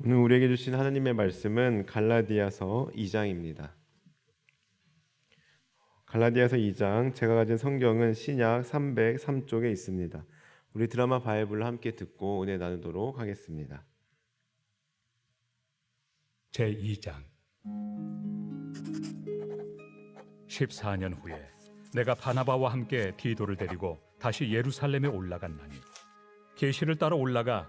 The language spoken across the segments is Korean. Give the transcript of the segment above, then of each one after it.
오늘 우리에게 주신 하나님의 말씀은 갈라디아서 2장입니다. 갈라디아서 2장 제가 가진 성경은 신약 303쪽에 있습니다. 우리 드라마 바이블로 함께 듣고 은혜 나누도록 하겠습니다. 제 2장 14년 후에 내가 바나바와 함께 디도를 데리고 다시 예루살렘에 올라갔나니 계시를 따라 올라가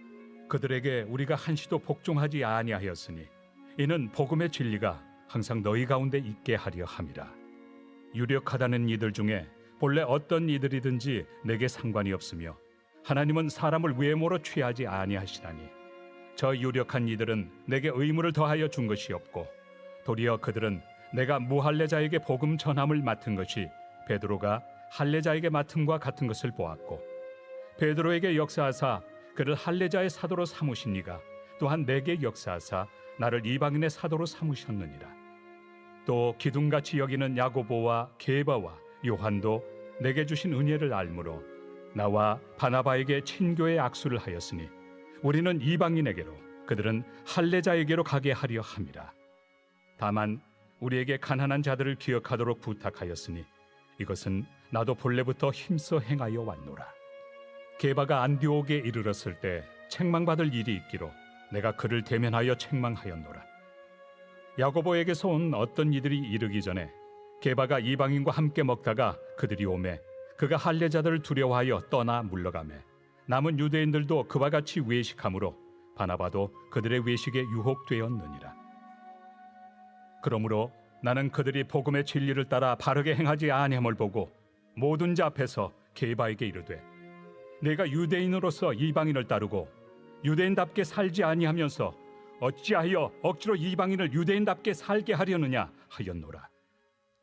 그들에게 우리가 한시도 복종하지 아니하였으니 이는 복음의 진리가 항상 너희 가운데 있게 하려 함이라. 유력하다는 이들 중에 본래 어떤 이들이든지 내게 상관이 없으며 하나님은 사람을 외모로 취하지 아니하시나니 저 유력한 이들은 내게 의무를 더하여 준 것이 없고 도리어 그들은 내가 무할례자에게 복음 전함을 맡은 것이 베드로가 할례자에게 맡음과 같은 것을 보았고 베드로에게 역사하사 그를 할례자의 사도로 삼으시니가 또한 내게 역사하사 나를 이방인의 사도로 삼으셨느니라 또 기둥같이 여기는 야고보와 게바와 요한도 내게 주신 은혜를 알므로 나와 바나바에게 친교의 악수를 하였으니 우리는 이방인에게로 그들은 할례자에게로 가게 하려 함이라. 다만 우리에게 가난한 자들을 기억하도록 부탁하였으니 이것은 나도 본래부터 힘써 행하여 왔노라. 게바가 안디옥에 이르렀을 때 책망받을 일이 있기로 내가 그를 대면하여 책망하였노라. 야고보에게서 온 어떤 이들이 이르기 전에 게바가 이방인과 함께 먹다가 그들이 오매 그가 할례자들을 두려워하여 떠나 물러가매 남은 유대인들도 그와 같이 외식함으로 바나바도 그들의 외식에 유혹되었느니라. 그러므로 나는 그들이 복음의 진리를 따라 바르게 행하지 아니함을 보고 모든 자 앞에서 게바에게 이르되 내가 유대인으로서 이방인을 따르고 유대인답게 살지 아니하면서 어찌하여 억지로 이방인을 유대인답게 살게 하려느냐 하였노라.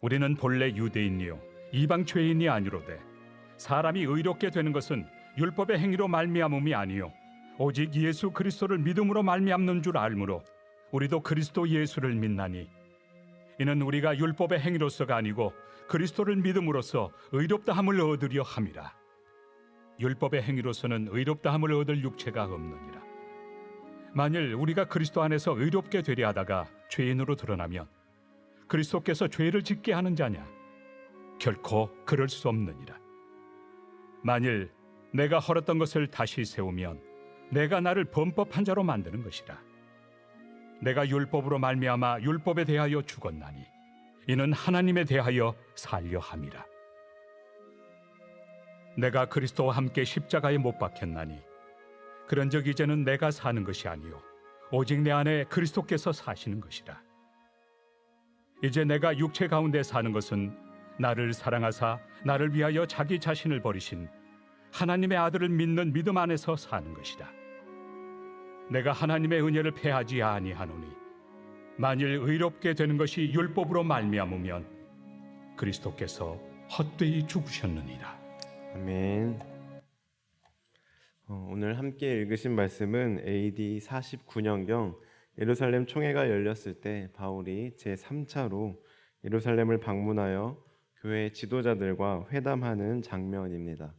우리는 본래 유대인이요 이방 죄인이 아니로되 사람이 의롭게 되는 것은 율법의 행위로 말미암음이 아니요 오직 예수 그리스도를 믿음으로 말미암는 줄 알므로 우리도 그리스도 예수를 믿나니 이는 우리가 율법의 행위로서가 아니고 그리스도를 믿음으로써 의롭다 함을 얻으려 함이라 율법의 행위로서는 의롭다함을 얻을 육체가 없느니라 만일 우리가 그리스도 안에서 의롭게 되려 하다가 죄인으로 드러나면 그리스도께서 죄를 짓게 하는 자냐 결코 그럴 수 없느니라 만일 내가 헐었던 것을 다시 세우면 내가 나를 범법한 자로 만드는 것이라. 내가 율법으로 말미암아 율법에 대하여 죽었나니 이는 하나님에 대하여 살려 함이라. 내가 그리스도와 함께 십자가에 못 박혔나니 그런즉 이제는 내가 사는 것이 아니요 오직 내 안에 그리스도께서 사시는 것이라. 이제 내가 육체 가운데 사는 것은 나를 사랑하사 나를 위하여 자기 자신을 버리신 하나님의 아들을 믿는 믿음 안에서 사는 것이다. 내가 하나님의 은혜를 패하지 아니하노니 만일 의롭게 되는 것이 율법으로 말미암으면 그리스도께서 헛되이 죽으셨느니라. 아멘. 어, 오늘 함께 읽으신 말씀은 AD 49년경 예루살렘 총회가 열렸을 때 바울이 제 3차로 예루살렘을 방문하여 교회 지도자들과 회담하는 장면입니다.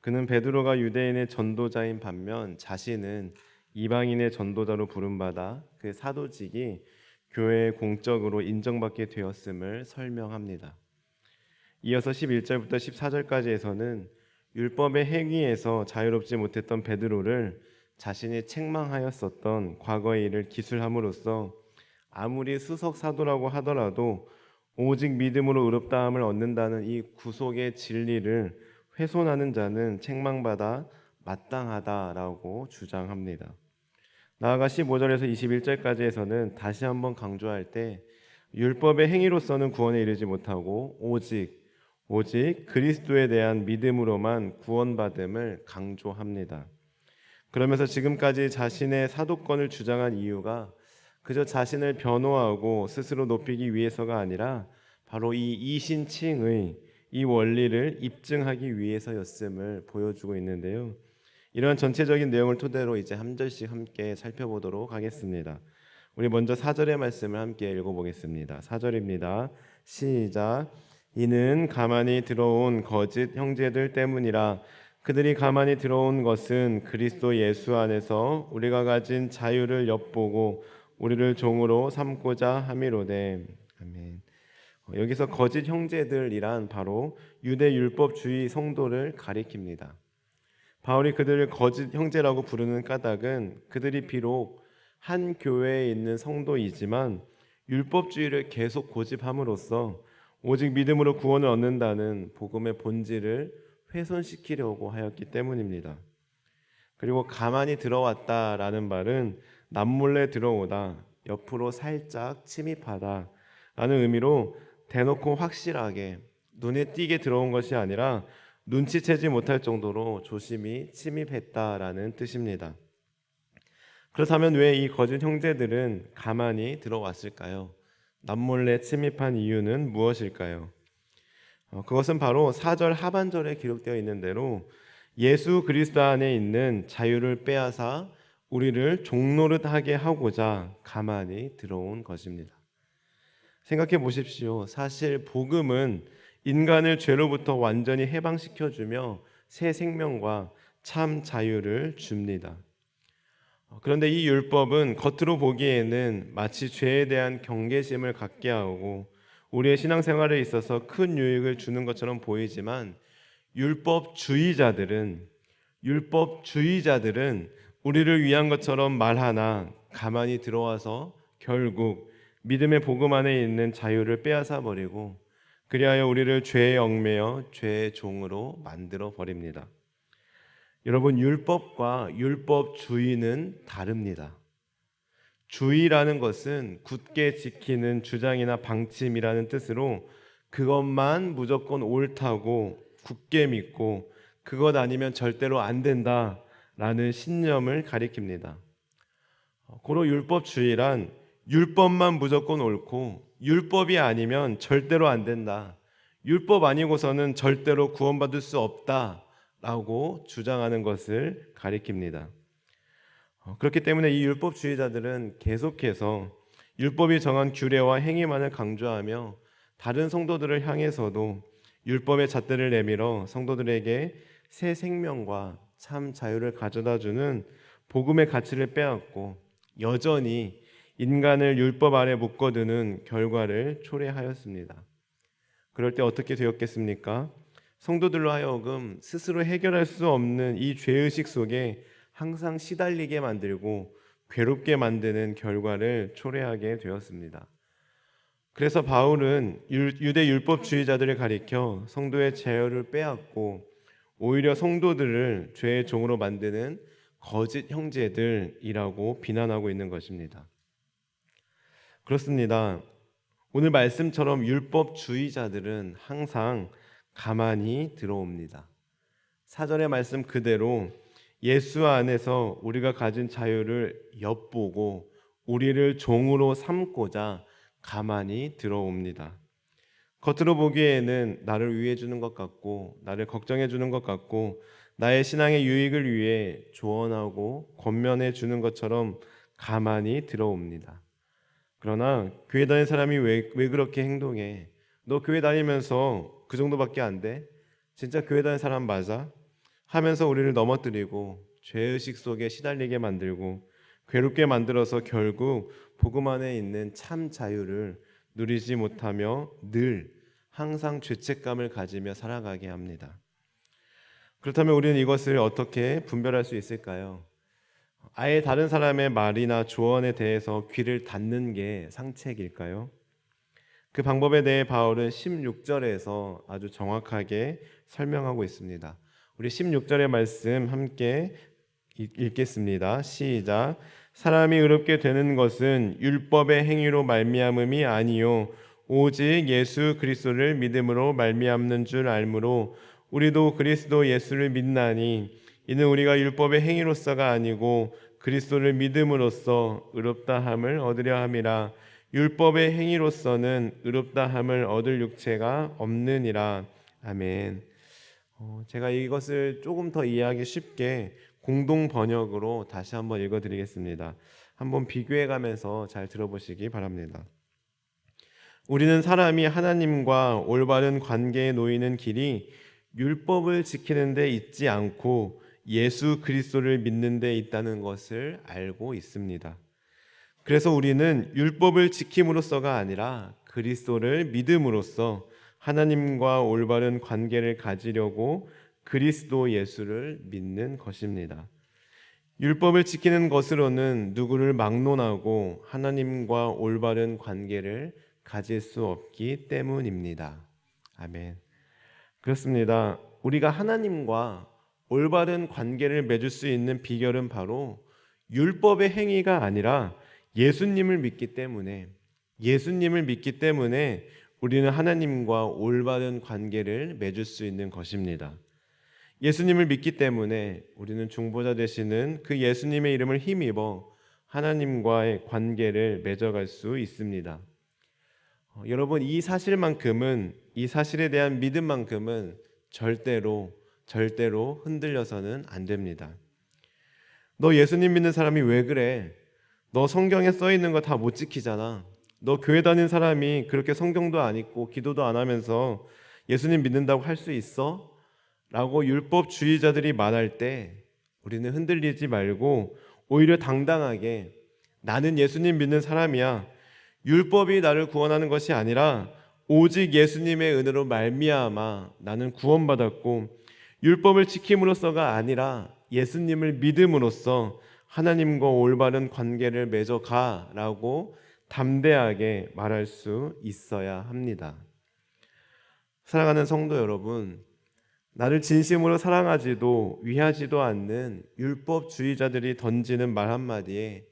그는 베드로가 유대인의 전도자인 반면 자신은 이방인의 전도자로 부름받아 그 사도직이 교회의 공적으로 인정받게 되었음을 설명합니다. 이어서 11절부터 14절까지에서는 율법의 행위에서 자유롭지 못했던 베드로를 자신이 책망하였었던 과거의 일을 기술함으로써 아무리 수석 사도라고 하더라도 오직 믿음으로 의롭다함을 얻는다는 이 구속의 진리를 훼손하는 자는 책망받아 마땅하다라고 주장합니다. 나아가 15절에서 21절까지에서는 다시 한번 강조할 때 율법의 행위로서는 구원에 이르지 못하고 오직 오직 그리스도에 대한 믿음으로만 구원받음을 강조합니다. 그러면서 지금까지 자신의 사도권을 주장한 이유가 그저 자신을 변호하고 스스로 높이기 위해서가 아니라 바로 이 이신칭의 이 원리를 입증하기 위해서였음을 보여주고 있는데요. 이런 전체적인 내용을 토대로 이제 한 절씩 함께 살펴보도록 하겠습니다. 우리 먼저 4절의 말씀을 함께 읽어보겠습니다. 4절입니다. 시작. 이는 가만히 들어온 거짓 형제들 때문이라 그들이 가만히 들어온 것은 그리스도 예수 안에서 우리가 가진 자유를 엿보고 우리를 종으로 삼고자 함이로되 아멘. 어, 여기서 거짓 형제들이란 바로 유대 율법주의 성도를 가리킵니다. 바울이 그들을 거짓 형제라고 부르는 까닭은 그들이 비록 한 교회에 있는 성도이지만 율법주의를 계속 고집함으로써 오직 믿음으로 구원을 얻는다는 복음의 본질을 훼손시키려고 하였기 때문입니다. 그리고 가만히 들어왔다라는 말은 남몰래 들어오다, 옆으로 살짝 침입하다 라는 의미로 대놓고 확실하게 눈에 띄게 들어온 것이 아니라 눈치채지 못할 정도로 조심히 침입했다라는 뜻입니다. 그렇다면 왜 이 거짓 형제들은 가만히 들어왔을까요? 남몰래 침입한 이유는 무엇일까요? 어, 그것은 바로 4절 하반절에 기록되어 있는 대로 예수 그리스도 안에 있는 자유를 빼앗아 우리를 종노릇하게 하고자 가만히 들어온 것입니다. 생각해 보십시오. 사실 복음은 인간을 죄로부터 완전히 해방시켜 주며 새 생명과 참 자유를 줍니다. 어, 그런데 이 율법은 겉으로 보기에는 마치 죄에 대한 경계심을 갖게 하고 우리의 신앙생활에 있어서 큰 유익을 주는 것처럼 보이지만 율법주의자들은 율법주의자들은 우리를 위한 것처럼 말하나 가만히 들어와서 결국 믿음의 복음 안에 있는 자유를 빼앗아 버리고 그리하여 우리를 죄에 얽매여 죄의 종으로 만들어 버립니다. 여러분 율법과 율법 주의는 다릅니다. 주의라는 것은 굳게 지키는 주장이나 방침이라는 뜻으로 그것만 무조건 옳다고 굳게 믿고 그것 아니면 절대로 안 된다라는 신념을 가리킵니다. 고로 율법주의란 율법만 무조건 옳고 율법이 아니면 절대로 안 된다. 율법 아니고서는 절대로 구원받을 수 없다 라고 주장하는 것을 가리킵니다. 어, 그렇기 때문에 이 율법주의자들은 계속해서 율법이 정한 규례와 행위만을 강조하며 다른 성도들을 향해서도 율법의 잣대를 내밀어 성도들에게 새 생명과 참 자유를 가져다 주는 복음의 가치를 빼앗고 여전히 인간을 율법 아래 묶어두는 결과를 초래하였습니다. 그럴 때 어떻게 되었겠습니까? 성도들로 하여금 스스로 해결할 수 없는 이 죄의식 속에 항상 시달리게 만들고 괴롭게 만드는 결과를 초래하게 되었습니다. 그래서 바울은 유대 율법주의자들을 가리켜 성도의 제어를 빼앗고 오히려 성도들을 죄의 종으로 만드는 거짓 형제들이라고 비난하고 있는 것입니다. 그렇습니다. 오늘 말씀처럼 율법주의자들은 항상 가만히 들어옵니다. 사절의 말씀 그대로 예수 안에서 우리가 가진 자유를 엿보고 우리를 종으로 삼고자 가만히 들어옵니다. 겉으로 보기에는 나를 위해 주는 것 같고 나를 걱정해 주는 것 같고 나의 신앙의 유익을 위해 조언하고 권면해 주는 것처럼 가만히 들어옵니다. 그러나 교회 다니는 사람이 왜, 왜 그렇게 행동해? 너 교회 다니면서 그 정도밖에 안 돼? 진짜 교회 다니는 사람 맞아? 하면서 우리를 넘어뜨리고 죄의식 속에 시달리게 만들고 괴롭게 만들어서 결국 복음 안에 있는 참 자유를 누리지 못하며 늘 항상 죄책감을 가지며 살아가게 합니다. 그렇다면 우리는 이것을 어떻게 분별할 수 있을까요? 아예 다른 사람의 말이나 조언에 대해서 귀를 닫는 게 상책일까요? 그 방법에 대해 바울은 16절에서 아주 정확하게 설명하고 있습니다. 우리 16절의 말씀 함께 읽겠습니다. 시작. 사람이 의롭게 되는 것은 율법의 행위로 말미암음이 아니요 오직 예수 그리스도를 믿음으로 말미암는 줄 알므로 우리도 그리스도 예수를 믿나니 이는 우리가 율법의 행위로서가 아니고 그리스도를 믿음으로써 의롭다 함을 얻으려 함이라 율법의 행위로서는 의롭다함을 얻을 육체가 없느니라 아멘. 어, 제가 이것을 조금 더 이해하기 쉽게 공동 번역으로 다시 한번 읽어드리겠습니다. 한번 비교해가면서 잘 들어보시기 바랍니다. 우리는 사람이 하나님과 올바른 관계에 놓이는 길이 율법을 지키는 데 있지 않고 예수 그리스도를 믿는 데 있다는 것을 알고 있습니다. 그래서 우리는 율법을 지킴으로써가 아니라 그리스도를 믿음으로써 하나님과 올바른 관계를 가지려고 그리스도 예수를 믿는 것입니다. 율법을 지키는 것으로는 누구를 막론하고 하나님과 올바른 관계를 가질 수 없기 때문입니다. 아멘. 그렇습니다. 우리가 하나님과 올바른 관계를 맺을 수 있는 비결은 바로 율법의 행위가 아니라 예수님을 믿기 때문에 예수님을 믿기 때문에 우리는 하나님과 올바른 관계를 맺을 수 있는 것입니다. 예수님을 믿기 때문에 우리는 중보자 되시는 그 예수님의 이름을 힘입어 하나님과의 관계를 맺어갈 수 있습니다. 어, 여러분 이 사실만큼은 이 사실에 대한 믿음만큼은 절대로 절대로 흔들려서는 안 됩니다. 너 예수님 믿는 사람이 왜 그래? 너 성경에 써 있는 거 다 못 지키잖아. 너 교회 다닌 사람이 그렇게 성경도 안 읽고 기도도 안 하면서 예수님 믿는다고 할 수 있어? 라고 율법주의자들이 말할 때 우리는 흔들리지 말고 오히려 당당하게 나는 예수님 믿는 사람이야. 율법이 나를 구원하는 것이 아니라 오직 예수님의 은혜로 말미암아 나는 구원받았고 율법을 지킴으로써가 아니라 예수님을 믿음으로써 하나님과 올바른 관계를 맺어가라고 담대하게 말할 수 있어야 합니다. 사랑하는 성도 여러분, 나를 진심으로 사랑하지도 위하지도 않는 율법주의자들이 던지는 말 한마디에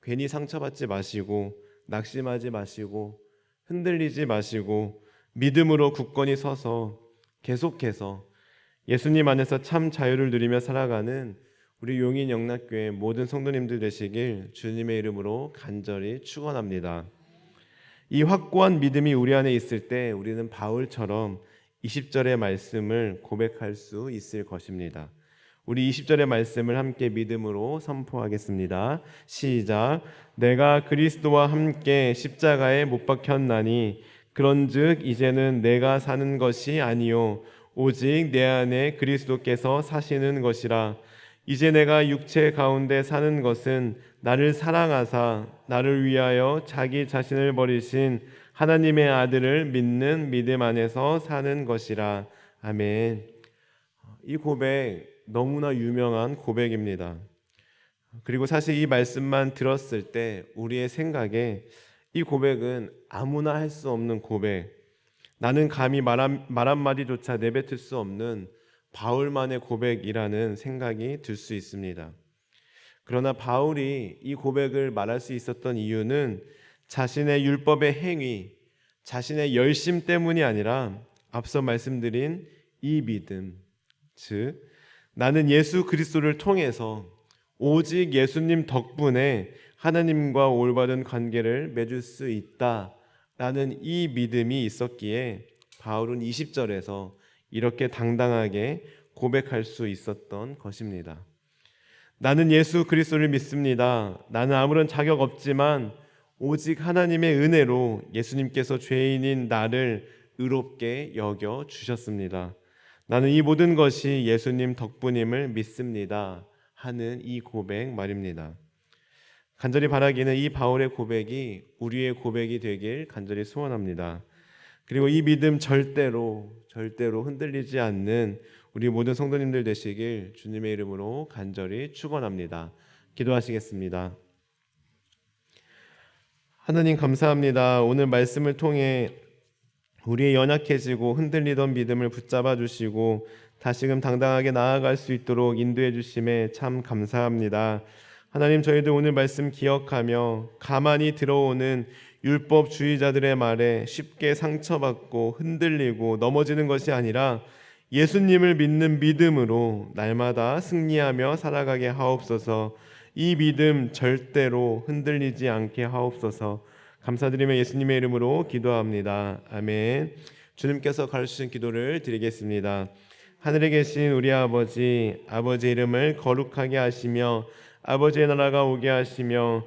괜히 상처받지 마시고 낙심하지 마시고 흔들리지 마시고 믿음으로 굳건히 서서 계속해서 예수님 안에서 참 자유를 누리며 살아가는 우리 용인 영락교회 모든 성도님들 되시길 주님의 이름으로 간절히 축원합니다. 이 확고한 믿음이 우리 안에 있을 때 우리는 바울처럼 20절의 말씀을 고백할 수 있을 것입니다. 우리 20절의 말씀을 함께 믿음으로 선포하겠습니다. 시작. 내가 그리스도와 함께 십자가에 못 박혔나니 그런즉 이제는 내가 사는 것이 아니요 오직 내 안에 그리스도께서 사시는 것이라 이제 내가 육체 가운데 사는 것은 나를 사랑하사 나를 위하여 자기 자신을 버리신 하나님의 아들을 믿는 믿음 안에서 사는 것이라 아멘. 이 고백 너무나 유명한 고백입니다. 그리고 사실 이 말씀만 들었을 때 우리의 생각에 이 고백은 아무나 할 수 없는 고백, 나는 감히 말, 한, 말 한마디조차 내뱉을 수 없는 바울만의 고백이라는 생각이 들 수 있습니다. 그러나 바울이 이 고백을 말할 수 있었던 이유는 자신의 율법의 행위, 자신의 열심 때문이 아니라 앞서 말씀드린 이 믿음, 즉 나는 예수 그리스도를 통해서 오직 예수님 덕분에 하나님과 올바른 관계를 맺을 수 있다라는 이 믿음이 있었기에 바울은 20절에서 이렇게 당당하게 고백할 수 있었던 것입니다. 나는 예수 그리스도를 믿습니다. 나는 아무런 자격 없지만 오직 하나님의 은혜로 예수님께서 죄인인 나를 의롭게 여겨 주셨습니다. 나는 이 모든 것이 예수님 덕분임을 믿습니다. 하는 이 고백 말입니다. 간절히 바라기는 이 바울의 고백이 우리의 고백이 되길 간절히 소원합니다. 그리고 이 믿음 절대로 절대로 흔들리지 않는 우리 모든 성도님들 되시길 주님의 이름으로 간절히 축원합니다. 기도하시겠습니다. 하나님 감사합니다. 오늘 말씀을 통해 우리의 연약해지고 흔들리던 믿음을 붙잡아 주시고 다시금 당당하게 나아갈 수 있도록 인도해 주심에 참 감사합니다. 하나님 저희들 오늘 말씀 기억하며 가만히 들어오는 율법주의자들의 말에 쉽게 상처받고 흔들리고 넘어지는 것이 아니라 예수님을 믿는 믿음으로 날마다 승리하며 살아가게 하옵소서. 이 믿음 절대로 흔들리지 않게 하옵소서. 감사드리며 예수님의 이름으로 기도합니다. 아멘. 주님께서 가르치신 기도를 드리겠습니다. 하늘에 계신 우리 아버지, 아버지 이름을 거룩하게 하시며 아버지의 나라가 오게 하시며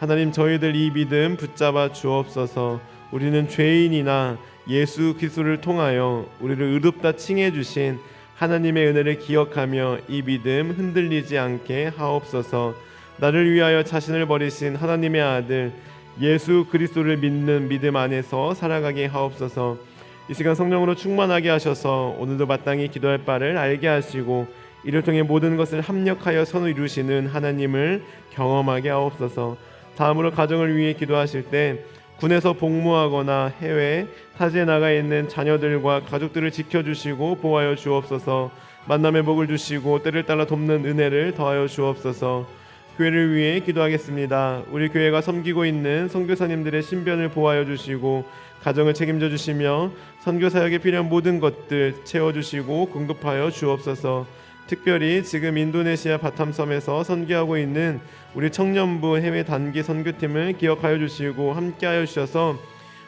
하나님 저희들 이 믿음 붙잡아 주옵소서. 우리는 죄인이나 예수 그리스도를 통하여 우리를 의롭다 칭해 주신 하나님의 은혜를 기억하며 이 믿음 흔들리지 않게 하옵소서. 나를 위하여 자신을 버리신 하나님의 아들 예수 그리스도를 믿는 믿음 안에서 살아가게 하옵소서. 이 시간 성령으로 충만하게 하셔서 오늘도 마땅히 기도할 바를 알게 하시고 이를 통해 모든 것을 합력하여 선을 이루시는 하나님을 경험하게 하옵소서. 다음으로 가정을 위해 기도하실 때 군에서 복무하거나 해외 타지에 나가 있는 자녀들과 가족들을 지켜주시고 보호하여 주옵소서. 만남의 복을 주시고 때를 따라 돕는 은혜를 더하여 주옵소서. 교회를 위해 기도하겠습니다. 우리 교회가 섬기고 있는 선교사님들의 신변을 보호하여 주시고 가정을 책임져 주시며 선교 사역에 필요한 모든 것들 채워 주시고 공급하여 주옵소서. 특별히 지금 인도네시아 바탐섬에서 선교하고 있는 우리 청년부 해외 단기 선교팀을 기억하여 주시고 함께하여 주셔서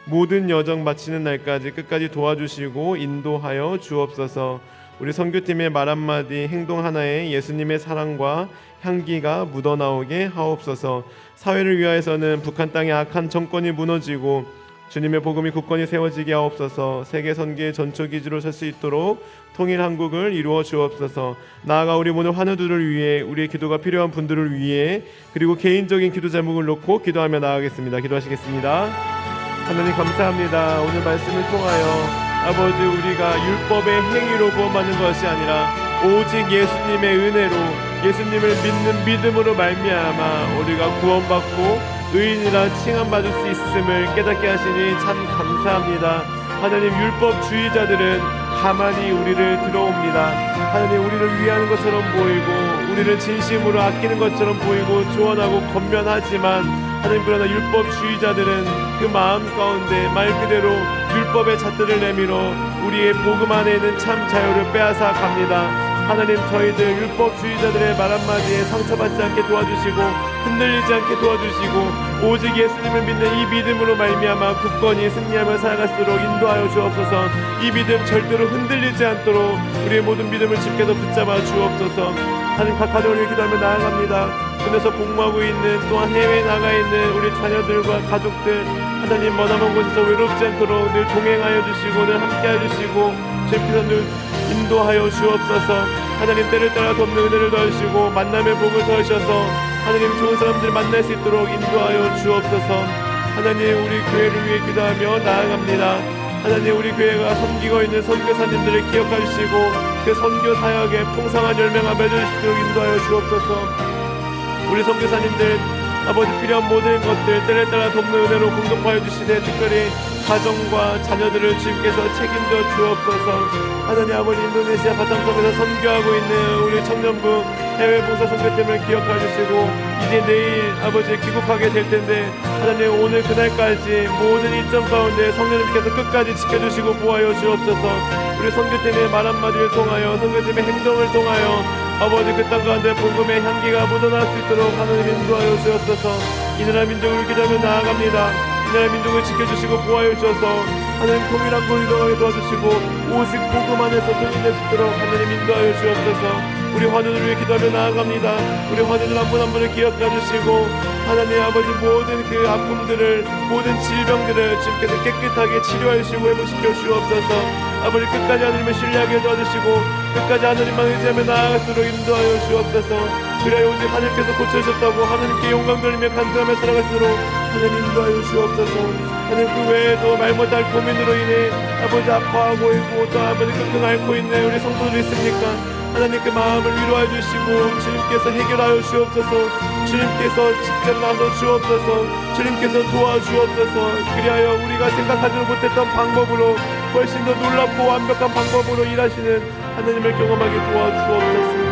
모든 여정 마치는 날까지 끝까지 도와주시고 인도하여 주옵소서. 우리 선교팀의 말 한마디 행동 하나에 예수님의 사랑과 향기가 묻어나오게 하옵소서. 사회를 위하여서는 북한 땅의 악한 정권이 무너지고 주님의 복음이 굳건히 세워지게 하옵소서. 세계 선교의 전초 기지로 설 수 있도록 통일 한국을 이루어 주옵소서. 나아가 우리 모든 환우들을 위해 우리의 기도가 필요한 분들을 위해 그리고 개인적인 기도 제목을 놓고 기도하며 나아가겠습니다. 기도하시겠습니다. 하나님 감사합니다. 오늘 말씀을 통하여 아버지 우리가 율법의 행위로 구원받는 것이 아니라 오직 예수님의 은혜로 예수님을 믿는 믿음으로 말미암아 우리가 구원받고 의인이라 칭함받을 수 있음을 깨닫게 하시니 참 감사합니다. 하나님 율법 주의자들은 가만히 우리를 들어옵니다. 하나님 우리를 위하는 것처럼 보이고 우리를 진심으로 아끼는 것처럼 보이고 조언하고 겉면하지만 하나님 그러나 율법주의자들은 그 마음 가운데 말 그대로 율법의 잣들을 내밀어 우리의 복음 안에 있는 참 자유를 빼앗아 갑니다. 하나님 저희들 율법주의자들의 말 한마디에 상처받지 않게 도와주시고 흔들리지 않게 도와주시고 오직 예수님을 믿는 이 믿음으로 말미암아 굳건히 승리하며 살아갈수록 인도하여 주옵소서. 이 믿음 절대로 흔들리지 않도록 우리의 모든 믿음을 집게서 붙잡아 주옵소서. 하나님 각 가정을 위해 기도하며 나아갑니다. 군에서 복무하고 있는 또한 해외에 나가 있는 우리 자녀들과 가족들 하나님 머나먼 곳에서 외롭지 않도록 늘 동행하여 주시고 늘 함께하여 주시고 제 피선들 인도하여 주옵소서. 하나님 때를 따라 돕는 은혜를 더하시고 만남의 복을 더하셔서 하나님 좋은 사람들을 만날 수 있도록 인도하여 주옵소서. 하나님 우리 교회를 위해 기도하며 나아갑니다. 하나님 우리 교회가 섬기고 있는 선교사님들을 기억하 시고 그 선교 사역에 풍성한 열매가 맺을 수 있도록 인도하여 주옵소서. 우리 선교사님들 아버지 필요한 모든 것들 때를 따라 돕는 은혜로 공급하여 주시되 특별히 가정과 자녀들을 주님께서 책임져 주옵소서. 하나님 아버지 인도네시아 바탕섬에서 선교하고 있는 우리 청년부 해외 봉사 선교팀을 기억하여 주시고 이제 내일 아버지 귀국하게 될 텐데 하나님 오늘 그날까지 모든 일정 가운데 성령님께서 끝까지 지켜주시고 보호하여 주옵소서. 우리 선교팀의 말 한마디를 통하여 선교팀의 행동을 통하여 아버지 그 땅 가운데 복음의 향기가 묻어날 수 있도록 하나님 인도하여 주옵소서. 이 나라 민족을 기도하며 나아갑니다. 이 나라 민족을 지켜주시고 보호하여 주셔서 하나님 통일한 곳 이동하게 도와주시고 오직 복음 안에서 통일될 수 있도록 하나님 인도하여 주옵소서. 우리 환우들을 위해 기도하며 나아갑니다. 우리 환우들 한 분 한 분을 기억해 주시고 하나님 아버지 모든 그 아픔들을 모든 질병들을 주님께서 깨끗하게 치료해 주시고 회복시켜 주옵소서. 아버지 끝까지 하나님을 신뢰하게 도와주시고 끝까지 하나님만 의지하며 나아갈수록 인도하여 주옵소서. 그래야 오직 하나님께서 고쳐주셨다고 하나님께 영광 돌리며 간구하며 살아갈수록 하나님 인도하여 주옵소서. 하나님 그 외에도 말 못할 고민으로 인해 아버지 아파하고 있고 또 아버지 끙끙 앓고 있네 우리 성도들 있습니까? 하나님 그 마음을 위로하여 주시고 주님께서 해결하여 주옵소서. 주님께서 직접 나서 주옵소서. 주님께서 도와주옵소서. 그리하여 우리가 생각하지 못했던 방법으로 훨씬 더 놀랍고 완벽한 방법으로 일하시는 하나님을 경험하게 도와주옵소서.